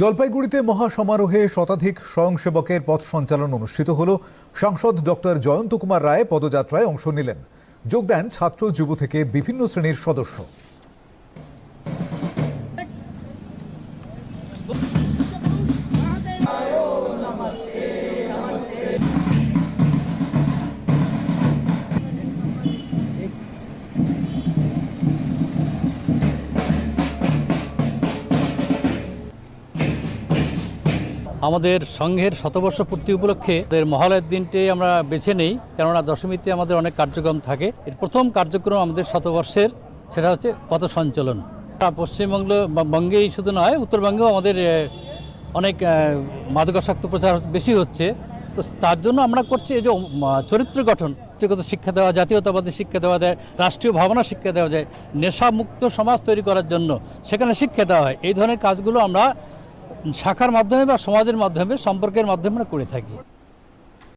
জলপাইগুড়িতে মহাসমারোহে শতাধিক স্বয়ংসেবকের পথ সঞ্চালন অনুষ্ঠিত হল। সাংসদ ডক্টর জয়ন্ত কুমার রায় পদযাত্রায় অংশ নিলেন। যোগ দেন ছাত্র যুব থেকে বিভিন্ন শ্রেণির সদস্য। আমাদের সংঘের শতবর্ষ পূর্তি উপলক্ষে মহালয়ের দিনটি আমরা বেছে নেই, কেননা দশমীতে আমাদের অনেক কার্যক্রম থাকে। এর প্রথম কার্যক্রম আমাদের শতবর্ষের, সেটা হচ্ছে পথ সঞ্চালন পশ্চিমবঙ্গ বঙ্গেই শুধু নয়, উত্তরবঙ্গেও আমাদের অনেক মাদকাসক্ত প্রচার বেশি হচ্ছে। তো তার জন্য আমরা করছি এই যে চরিত্র গঠন। ব্যক্তিগত শিক্ষা দেওয়া, জাতীয়তাবাদী শিক্ষা দেওয়া যায়, রাষ্ট্রীয় ভাবনা শিক্ষা দেওয়া যায়, নেশামুক্ত সমাজ তৈরি করার জন্য সেখানে শিক্ষা দেওয়া হয়। এই ধরনের কাজগুলো আমরা শাখার মাধ্যমে বা সমাজের মাধ্যমে সম্পর্কের মাধ্যমে করে থাকি।